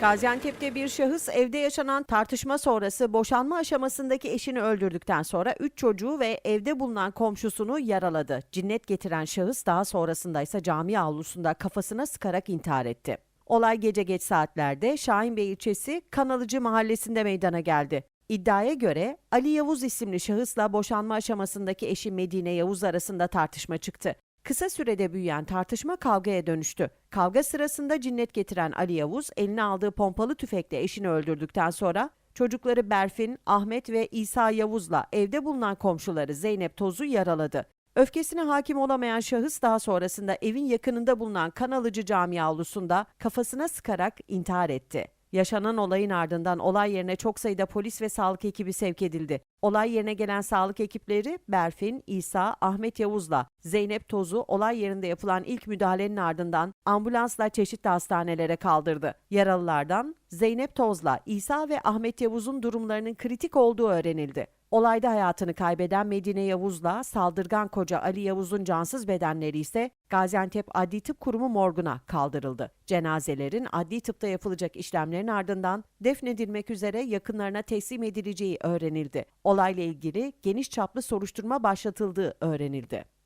Gaziantep'te bir şahıs evde yaşanan tartışma sonrası boşanma aşamasındaki eşini öldürdükten sonra 3 çocuğu ve evde bulunan komşusunu yaraladı. Cinnet getiren şahıs daha sonrasında ise cami avlusunda kafasına sıkarak intihar etti. Olay gece geç saatlerde Şahinbey ilçesi Kanalıcı mahallesinde meydana geldi. İddiaya göre Ali Yavuz isimli şahısla boşanma aşamasındaki eşi Medine Yavuz arasında tartışma çıktı. Kısa sürede büyüyen tartışma kavgaya dönüştü. Kavga sırasında cinnet getiren Ali Yavuz eline aldığı pompalı tüfekle eşini öldürdükten sonra çocukları Berfin, Ahmet ve İsa Yavuz'la evde bulunan komşuları Zeynep Toz'u yaraladı. Öfkesine hakim olamayan şahıs daha sonrasında evin yakınında bulunan Kanalıcı Camii avlusunda kafasına sıkarak intihar etti. Yaşanan olayın ardından olay yerine çok sayıda polis ve sağlık ekibi sevk edildi. Olay yerine gelen sağlık ekipleri Berfin, İsa, Ahmet Yavuz'la Zeynep Toz'u olay yerinde yapılan ilk müdahalenin ardından ambulansla çeşitli hastanelere kaldırdı. Yaralılardan Zeynep Toz'la İsa ve Ahmet Yavuz'un durumlarının kritik olduğu öğrenildi. Olayda hayatını kaybeden Medine Yavuz'la saldırgan koca Ali Yavuz'un cansız bedenleri ise Gaziantep Adli Tıp Kurumu morguna kaldırıldı. Cenazelerin adli tıpta yapılacak işlemlerin ardından defnedilmek üzere yakınlarına teslim edileceği öğrenildi. Olayla ilgili geniş çaplı soruşturma başlatıldığı öğrenildi.